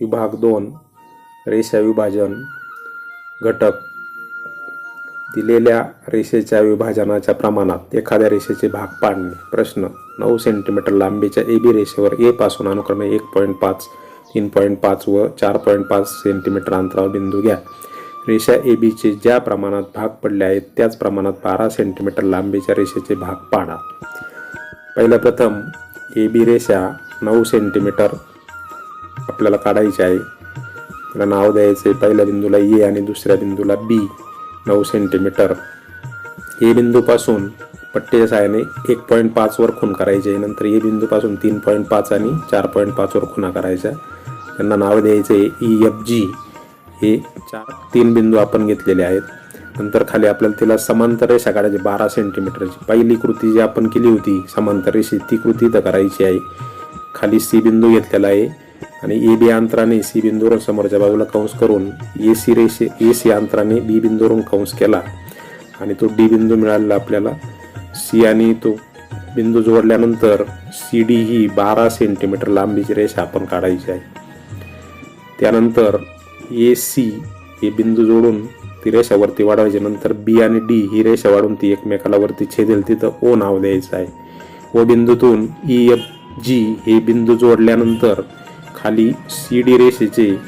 विभाग दोन रेषा विभाजन घटक. दिलेल्या रेषेच्या विभाजनाच्या प्रमाणात एखाद्या रेषेचे भाग पाडणे. प्रश्न नऊ सेंटीमीटर लांबीच्या ए बी रेषेवर ए पासून अनुक्रमे एक पॉईंट पाच तीन पॉईंट पाच व चार पॉईंट पाच सेंटीमीटर अंतरावर बिंदू घ्या. रेषा ए बीचे ज्या प्रमाणात भाग पडले आहेत त्याच प्रमाणात बारा सेंटीमीटर लांबीच्या रेषेचे भाग पाडा. पहिलं प्रथम ए बी रेषा नऊ सेंटीमीटर आपल्याला काढायची आहे. त्याला नाव द्यायचे पहिल्या बिंदूला ए आणि दुसऱ्या बिंदूला बी नऊ सेंटीमीटर ए बिंदूपासून पट्टीच्या सहाय्याने एक पॉईंट पाचवर खून करायचे नंतर ए बिंदूपासून तीन पॉईंट पाच आणि चार पॉईंट पाचवर खुणा करायच्या त्यांना नाव द्यायचे ई एफ जी हे चार तीन बिंदू आपण घेतलेले आहेत. नंतर खाली आपल्याला तिला समांतर रेषा काढायची बारा सेंटीमीटरची पहिली कृती जी आपण केली होती समांतर रेषी ती कृती तर करायची आहे. खाली सी बिंदू घेतलेला आहे. आणि ए बी अंतराने सी बिंदूवरून समोरच्या बाजूला कंस करून ए सी रेषे ए सी अंतराने बी बिंदूवरून कंस केला. आणि तो डी बिंदू मिळालेला आपल्याला सी आणि तो बिंदू जोडल्यानंतर सी डी ही बारा सेंटीमीटर लांबीची रेषा आपण काढायची आहे. त्यानंतर ए सी हे बिंदू जोडून ती रेषा वरती वाढवायची. नंतर बी आणि डी ही रेषा वाढून ती एकमेकाला वरती छेदेल. तिथं ओ नाव द्यायचं आहे. ओ बिंदूतून ई एफ जी हे बिंदू जोडल्यानंतर खाली सी डी रेषेचे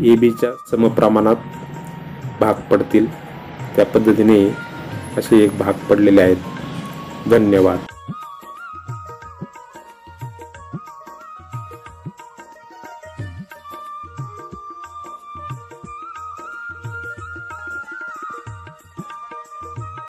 ए बीच्या समप्रमाणात भाग पडतील. त्या पद्धतीने असे एक भाग पडलेले आहेत. धन्यवाद.